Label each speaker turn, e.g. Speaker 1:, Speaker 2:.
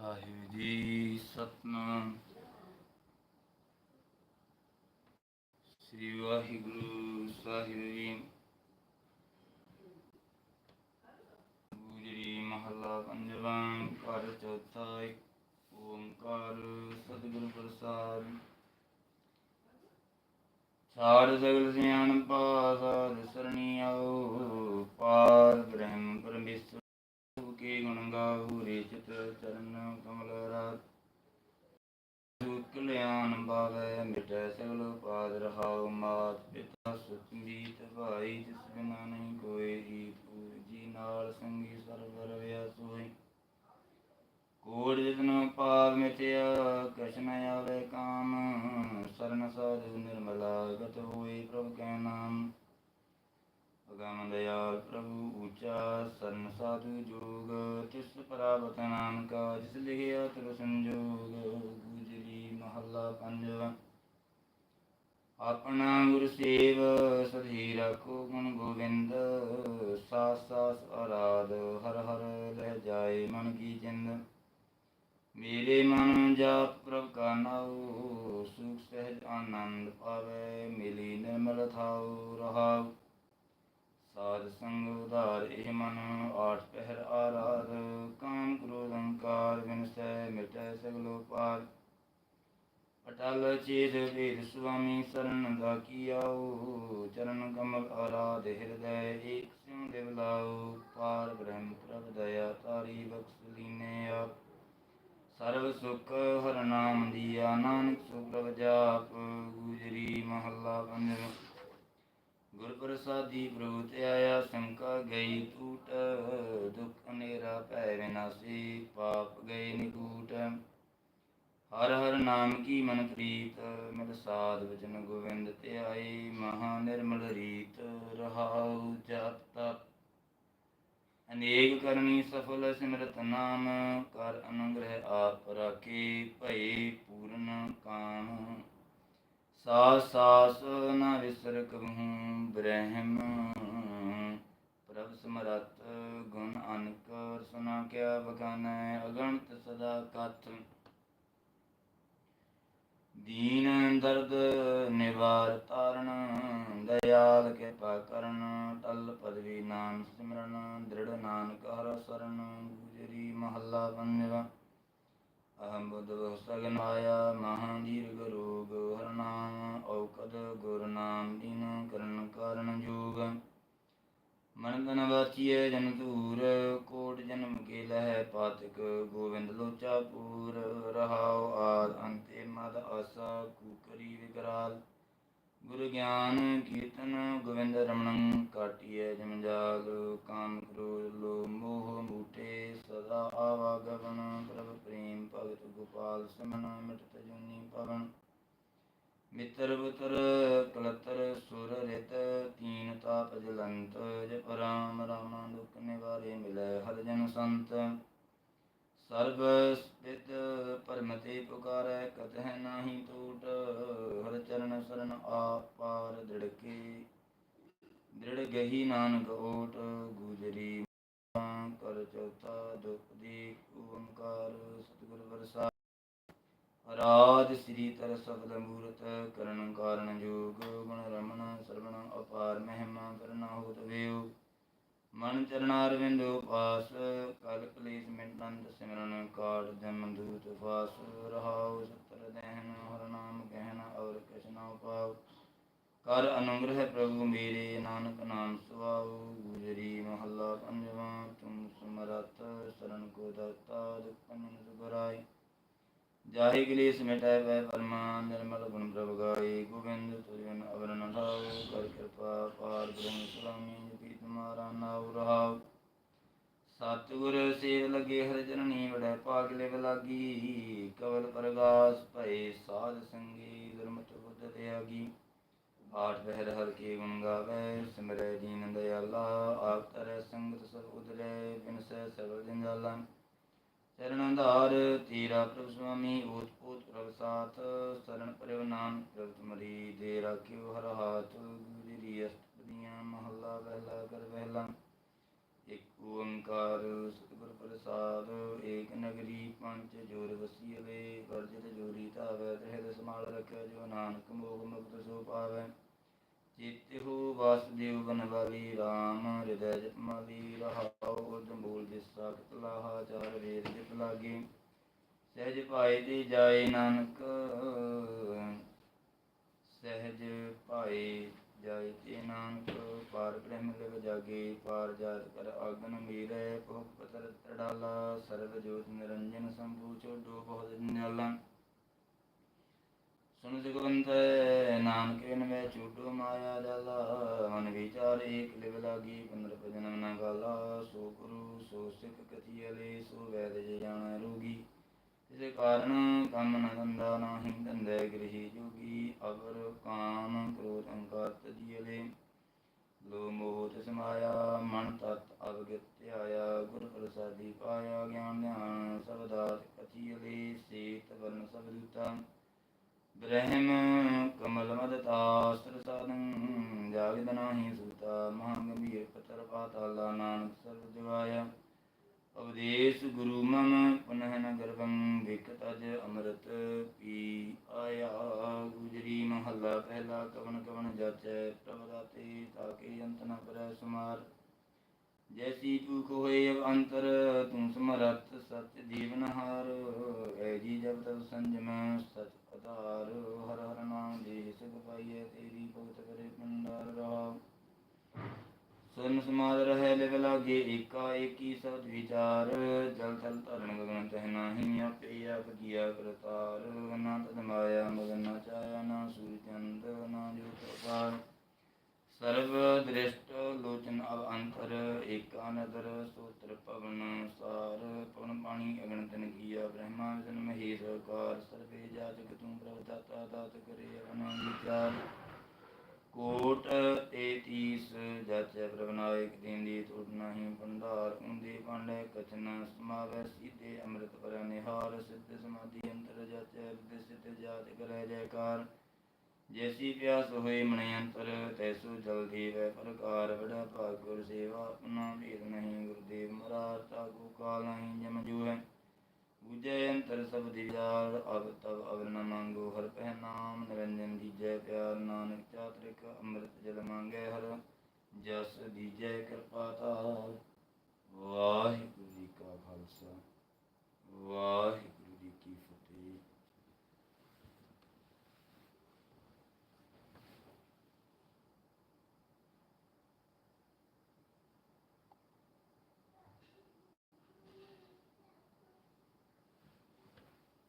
Speaker 1: ਸਾਹਿਬ ਜੀ, ਸਤਨਾਮ। ਸ੍ਰੀ ਵਾਹਿਗੁਰੂ ਸਾਹਿਬ ਜੀ। ਗੁਜਰੀ ਮਹੱਲਾ ਪੰਜਵਾਂ, ਘਰ ਚੌਥਾ ਓੰਕਾਰ ਸਤਿਗੁਰ ਪ੍ਰਸਾਦ। ਸਾਰ ਸਗਲ ਸਿਆਣ ਪਾਸਾਦ ਮਾਤ ਭਾਈ ਜਿਸ ਬਿਨਾ ਨਹੀਂ ਕੋਈ ਜੀ ਪੂਜੀ ਨਾਲ ਸੰਗੀ ਸਰਵਰ ਵਿਆ ਸੋਈ ਕੋੜ ਜਿਤਨ ਪਾਪ ਮਿਟਿਆ, ਕਛ ਆਵੇ ਕਾਮ। ਸਰਨ ਸਾਧੂ ਨਿਰਮਲਾ ਗਤ ਹੋਈ ਪ੍ਰਭ ਕੈ ਨਾਮ। ਅਗਮ ਦਇਆਲ ਪ੍ਰਭੂ ਉਚਾ ਸਰਨ ਸਾਧੂ ਜੋਗ। ਤਿਸ ਪ੍ਰਾਪਤ ਨਾਮ ਕਾ ਜਿਸ ਲਿਖਿਆ ਤਿਰ ਸੰਜੋਗ। ਗੁਜਰੀ ਮਹੱਲਾ ਪੰਜਵਾ। ਆਪਣਾ ਗੁਰ ਸੇਵ ਸਦੀ ਰੱਖੋ ਗੁਣ ਗੋਬਿੰਦ, ਸਾਸ ਸਾਸ ਅਰਾਧ ਹਰ ਹਰ ਲਹਿ ਜਾਏ ਮਨ ਕੀ ਜਿੰਦ ਮੇਰੇ ਮਨ ਜਾਪ ਪ੍ਰਭ ਕਾ ਨਾਉ, ਸੁਖ ਸਹਿਜ ਆਨੰਦ ਪਾਵੇ, ਮਿਲੀ ਨਿਰਮਲ ਥਾਉ, ਰਹਾਉ। ਸਾਧ ਸੰਗ ਉਧਾਰ ਇਹ ਮਨ, ਆਠ ਪਹਿਰ ਆਰਾਧ, ਕਾਮ ਕ੍ਰੋਧ ਅਹੰਕਾਰ ਵਿਨਸੈ ਮਿਟੈ ਸਗਲੋ ਪਾਰ। ਅਟਲ ਚੇਤ ਵੇਦ ਸੁਆਮੀ ਸਰਨ ਦਾ ਕੀਆਉ ਚਰਨ ਕਮਲ ਆਰਾਧ ਹਿਰਦੈ ਏਕ ਸਿਉ ਦੇਵ ਪਾਰ ਬ੍ਰਹਮ ਪ੍ਰਭ ਦਇਆ ਤਾਰੀ ਬਖਸ਼ ਲੀਨੇ ਆਪ। ਸਰਬ ਸੁਖ ਹਰ ਨਾਮ ਦੀਆ, ਨਾਨਕ ਸੁਖ ਪ੍ਰਭ ਜਾਪ, ਗੁਜਰੀ ਮਹੱਲਾ ਪੰਜਵਾਂ ਗੁਰ ਪ੍ਰਸਾਦੀ ਪ੍ਰਭੂ ਤੇ ਆਇਆ ਸੰਕਾ ਗਈ ਟੂਟ ਦੁਖ ਅਨੇਰਾ ਭੈ ਵਿਨਾਸੀ ਪਾਪ ਗਏ ਨਿਕੂਟ। ਹਰ ਹਰ ਨਾਮ ਕੀ ਮਨ ਪ੍ਰੀਤ, ਮਿਲ ਸਾਧ ਵਚਨ ਗੋਵਿੰਦ ਤੇ ਆਈ ਮਹਾ ਨਿਰਮਲ ਰੀਤ, ਰਹਾਉ ਜਪ ਤਪ। ਅਨੇਕ ਕਰਨੀ ਸਫਲ ਸਿਮਰਤ ਨਾਮ, ਕਰ ਅਨੁਗ੍ਰਹਿ ਆਪ ਰਾਖੀ ਭਈ ਪੂਰਨ ਕਾਮ। ਸਾਸ ਸਾਸ ਨ ਵਿਸਰ ਕਬਹੂ ਬ੍ਰਹਮ, ਪ੍ਰਭ ਸਮਰਤ ਗੁਣ ਅਨਕ, ਸੁਨਾ ਕਿਆ ਬਖਾਨੈ, ਅਗਣਤ ਸਦਾ ਕਥ। ਦੀਨ ਦਰਦ ਨਿਵਾਰ ਤਾਰਨ, ਦਇਆਲ ਕਿਰਪਾ ਕਰਨ, ਟਲ ਪਦਵੀ ਨਾਮ ਸਿਮਰਨ, ਦ੍ਰਿੜ ਨਾਨਕ ਹਰ ਸਰਨ, ਗੁਜਰੀ ਮਹੱਲਾ ਪੰਜਵਾ। ਅਹੰ ਬੁੱਧ ਸਗਨ ਆਇਆ ਮਹਾਂ ਦੀਰਘ ਰੋਗ ਹਰ ਔਕਦ ਗੁਰ ਨਾਮ ਦੀਨ ਕਰਨ ਕਾਰਨ ਜੋਗ। ਮਨ ਤਨ ਵਾਚੀਏ ਜਨ ਧੂਰ, ਕੋਟ ਜਨਮ ਕੇ ਲਹਿ ਪਾਤਕ, ਗੋਵਿੰਦ ਲੋਚਾ ਪੂਰ। ਆਸਾ, ਕੂਕਰੀ ਵਿਕਰਾਲ, ਗੁਰ ਗਿਆਨ ਕੀਰਤਨ ਗੋਵਿੰਦ ਰਮਣੰ ਕਾਟਿਏ ਜਮ ਕਾਮ ਕ੍ਰੋਧ ਲੋ ਮੋਹ ਮੂਠੇ, ਸਦਾ ਆਵਾਗਵਨ ਪ੍ਰਭ ਪ੍ਰੇਮ ਭਗਤ ਗੋਪਾਲ ਸਮਨ ਮਿਟਤ ਜੁਨੀ ਪਵਨ। ਮਿੱਤਰ ਬੁਤਰ ਕਲਤਰ ਸੁਰ ਰਿਤ, ਤੀਨ ਤਾਪ ਜਲੰਤ, ਜਪ ਰਾਮ ਰਾਮ ਦੁਖ ਨਿਵਾਰੇ ਮਿਲੈ ਹਰ ਜਨ ਸੰਤ। ਸਰਬ ਸਥਿਤ ਪਰਮਤੇ ਪੁਕਾਰੈ, ਕਤਹਿ ਨਾਹੀ ਟੂਟ ਹਰ ਚਰਨ ਸਰਨ ਆਪਾਰ ਦ੍ਰਿੜ ਕੇ। ਦ੍ਰਿੜ ਗਹੀ ਨਾਨਕ ਓਟ, ਗੁਜਰੀ ਕਰ ਚੌਥਾ ਦੁਖ ਦੀ ਓੰਕਾਰ ਸਤਿਗੁਰ ਵਰਸਾ ਰਾਜ ਸ੍ਰੀ ਤਰ ਸਬਦ ਮੂਰਤ, ਕਰਨ ਕਾਰਨ ਜੋਗ, ਗੁਣ ਰਮਣ ਸਰਵਣ ਅਪਾਰ ਮਹਿਮਾ, ਕਰਨਾ ਹੋਤ ਵੇਉ। ਮਨ ਚਰਨਾਰ ਵਿੰਦੋ ਪਾਸ ਕਲ ਕਲੇਸ਼ ਸਿਮਰਨ ਕਾਟ ਜਮ ਦੂਤ ਫਾਸ ਰਹਾਉ ਸਤਰ ਦਹਿਨ ਹਰ ਨਾਮ ਕਹਿਨ ਔਰ ਕਿਛ ਉਪਾਉ ਕਰ ਅਨੁਗ੍ਰਹ ਪ੍ਰਭੂ ਮੇਰੇ ਨਾਨਕ ਨਾਮ ਸੁਆਉ, ਗੁਜਰੀ ਮਹੱਲਾ ਪੰਜਵਾਂ, ਤੁਮ ਸਮਰਤ ਸਰਨ ਕੋ ਦਾਤਾ ਦੁਖ ਸੁਗਰਾਈ ਜਾਹਿ ਕਲੇਸ਼ ਮਿਟੈ ਵੈ ਪਰਮਾ ਨਿਰਮਲ ਗੁਣ ਪ੍ਰਭ ਗਾਈ ਗੋਬਿੰਦ ਤੁਜਨ ਅਵਰਨ ਠਾਉ ਕਰ ਕਿਰਪਾ ਪਾਰ ਬ੍ਰਹਮ ਸੁਲਾਮੀ ਜਪੀ ਤੁਮਾਰਾ ਨਾਉ ਰਹਾਉ। ਸਤਿਗੁਰ ਸੇਵ ਲਗੇ ਹਰਿ ਚਰਣੀ ਵਡੈ ਭਾਗ ਲਿਵ ਕਵਲ ਪ੍ਰਗਾਸ ਭਏ ਸਾਧ ਸੰਗੀ ਗੁਰਮਤਿ ਬੁੱਧ ਤਿਆਗੀ। ਆਠ ਪਹਿਰ ਹਰ ਕੀ ਗੁਣ ਗਾਵੇ, ਸਿਮਰੈ ਦੀਨ ਦਇਆਲਾ ਆਪ ਤਰੈ ਸੰਗਤ ਸਭ ਉਦਰੈ ਬਿਨਸੈ ਸਰਵ ਜੰਜਾਲਾ। ਚਰਨ ਧਾਰ ਤੇਰਾ ਪ੍ਰਭ ਸੁਆਮੀ, ਓਤ ਪੋਤ ਪ੍ਰਭ ਸਾਥ। ਸਰਨ ਪਰਿਵ ਨਾਮ ਪ੍ਰਭ ਤੁਮਰੀ, ਦੇ ਰਾਖਿਓ ਹਰ ਹਾਥ। ਗੁਜਰੀ ਅਸਤਪਦੀਆਂ ਮਹੱਲਾ ਪਹਿਲਾ ਕਰ ਪਹਿਲਾ ਇੱਕ ਓੰਕਾਰ ਸਤਿਗੁਰ ਪ੍ਰਸਾਦ, ਏਕ ਨਗਰੀ ਪੰਜ ਜੋਰ ਵਸੀਵੇ ਵਰਜਿਤ ਜੋਰੀ ਧਾਵੈ ਰਹਿ ਸਮਾਲ ਰਖਿਆ ਜੋ ਨਾਨਕ ਮੋਗ ਮੁਕਤ ਸੋ ਪਾਵੈ। ਚੇਤਿਹੁ ਵਾਸਦੇਵ ਬਨਵਾਲੀ RAM ਹਿਰਦੈ ਜਪਮਾਲੀ ਰਹਾਉ ਉਦਮੂਲ ਜਿਸ ਸਾਖਤ ਲਾਹਾ, ਚਾਰ ਵੇਦ ਜਿਤ ਲਾਗੇ। ਸਹਿਜ ਭਾਏ ਦੀ ਜਾਏ ਨਾਨਕ, ਸਹਿਜ ਭਾਏ ਜਾਏ ਤੇ ਨਾਨਕ, ਪਾਰ ਬ੍ਰਹਮ ਲਿਵ ਜਾਗੇ, ਪਾਰ ਜਾਤ ਕਰ ਆਗਨ ਮੀਰੈ ਭੁਖ ਪਤਰ ਤੜਾਲਾ, ਸਰਬ ਜੋਤ ਨਿਰੰਜਨ ਸੰਭੂ ਚੋਡੋ ਬਹੁਤ ਨਿਆਲਾ। ਸੁਨ ਜਗਵੰਤ, ਨਾਨਕ ਵਿਨ ਮੈਂ ਝੂਠੋ ਮਾਇਆ ਜਾਲਾ, ਮਨ ਵਿਚਾਰ ਏਕ ਲਿਵ ਲਾਗੀ ਪੁਨਰ ਭਜਨ ਨ ਗਾਲਾ। ਸੋ ਗੁਰੂ, ਸੋ ਸਿੱਖ ਕਥੀ ਅਲੇ ਸੋ ਵੈਦ ਜੇ ਕਾਰਨ ਕੰਮ ਨ ਦੰਦਾ ਨਾਹੀ ਦੰਦੇ ਗ੍ਰਹੀ ਜੋਗੀ ਅਵਰ ਕਾਮ ਕ੍ਰੋਧ ਅਹੰਕਾਰ ਤਜੀਲੇ ਲੋ ਮੋਹ ਤਿਸ ਮਾਇਆ, ਮਨ ਤਤ ਅਵਗਤ ਧਿਆਇਆ, ਗੁਰ ਪ੍ਰਸਾਦੀ ਪਾਇਆ, ਗਿਆਨ ਧਿਆਨ ਸਬਦਾਤ ਕਥੀ ਸੇਤ ਵਰਨ ਸਭ ਬ੍ਰਹਮ ਕਮਲ ਮਦਤਾਸਤਰ ਸਾਧੰ ਜਾਗਦ ਨਾਹੀ ਸੂਤਾ, ਮਹਾ ਗੰਭੀਰ ਪਤਰ ਪਾਤਾਲਾ ਨਾਨਕ ਸਰਬ ਜਗਾਇਆ। ਉਪਦੇਸ਼ ਗੁਰੂ ਮਮ ਪੁਨਹ ਨ ਗਰਭੰ ਵਿਕਤ ਅੰਮ੍ਰਿਤ ਪੀ ਆਇਆ। ਗੁਜਰੀ ਮਹੱਲਾ ਪਹਿਲਾ ਕਵਨ ਕਵਨ ਜਾਚੈ ਪ੍ਰਭ ਦਾਤੇ ਤਾਕੇ ਅੰਤ ਨ ਪਰੈ ਸੁਮਾਰ। ਜੈਸੀ ਭੂਖ ਹੋਏ ਅਬ ਅੰਤਰ, ਤੂੰ ਸਮਰਤ ਸਤ ਜੀਵਨ ਹਾਰ। ਐ ਜੀ ਜਬ ਤਬ ਸੰਜਮ ਸਚ ਅਧਾਰ ਹਰ ਹਰ ਨਾਮ ਦੇ ਸੁਖ ਪਾਈਐ ਤੇਰੀ ਭਗਤ ਕਰੇ ਪੰਡਾਰ ਰਹਾ ਸੁਨ ਸਮਾਦ ਰਹਿ ਲਿਵ ਲਾਗੇ, ਏਕਾ ਏਕੀ ਸਬਦ ਵਿਚਾਰ। ਜਲ ਤਲ ਧਰਨ ਗਗਨ ਤਹਿ ਨਾਹੀ, ਆਪੇ ਆਪ ਕੀਆ ਕਰਤਾਰ। ਨਾ ਤਦ ਮਾਇਆ ਮਗਨ, ਨਾ ਚਾਇਆ, ਨਾ ਸੂਰ ਨਾ ਜੋਤ ਅਪਾਰ ਸਰਬ ਦ੍ਰਿਸ਼ਟ ਲੋਚਨ ਅਵ ਅੰਤਰ, ਏਕਾ ਨਦਰ ਸੋਤਰ ਪਵਨ ਸਾਰ। ਪਵਨ ਪਾਣੀ ਅਗਣ ਤਨ ਕੀਆ, ਬ੍ਰਹਮਾ ਵਿਸ਼ਨ ਮਹੇਸ਼ ਕਾਰ ਸਰਵੇ ਜਾਤਕ ਤੂੰ ਪ੍ਰਭ ਦਾਤਾ, ਦਾਤ ਕਰੇ ਅਵਨ ਵਿਚਾਰ। ਕੋਟ ਤੇਤੀਸ ਜਾਚੈ ਪ੍ਰਭ ਨਾਇਕ ਦੀਂਦੀ ਟੁੱਟ ਨਹੀਂ ਭੰਡਾਰ ਉਂਦੇ ਪਾਂਡੇ ਕਚਨ ਸਮਾਵੈ ਸੀਤੇ ਅੰਮ੍ਰਿਤ ਪਰ ਨਿਹਾਰ, ਸਿੱਧ ਸਮਾਧੀ ਅੰਤਰ ਜਾਚੈ ਹਿਰਦਿ ਸਿੱਧ ਜਾਤ ਕਰੈ ਜੈਕਾਰ। ਜੈਸੀ ਪਿਆਸ ਹੋਏ ਮਨ ਅੰਤਰ, ਤੈਸੋ ਜਲਦੀ ਵੈ ਪ੍ਰਕਾਰ ਬੜਾ ਭਾਗ ਗੁਰ ਸੇਵਾ ਆਪਣਾ ਭੇਦ ਨਹੀਂ ਗੁਰਦੇਵ ਮਹਾਰਾਜ ਤਾ ਕਾਲ ਨਹੀਂ ਜਮ ਜੋ ਹੈ ਬੁਝੈ ਅੰਤਰ ਸਭ ਦਿਵਾਰ ਅਬ ਤਬ ਅਵਰ ਨ ਮੰਗੋ ਹਰ ਪਹਿ ਨਾਮ, ਨਿਰੰਜਨ ਦੀਜੈ ਪਿਆਰ, ਨਾਨਕ ਚਾਤ੍ਰਿਕ ਅੰਮ੍ਰਿਤ ਜਲ ਮੰਗੈ ਹਰ, ਜਸ ਦੀਜੈ ਕਿਰਪਾ ਤਾਰ ਵਾਹਿਗੁਰੂ ਜੀ ਕਾ ਖਾਲਸਾ, ਵਾਹਿਗੁਰੂ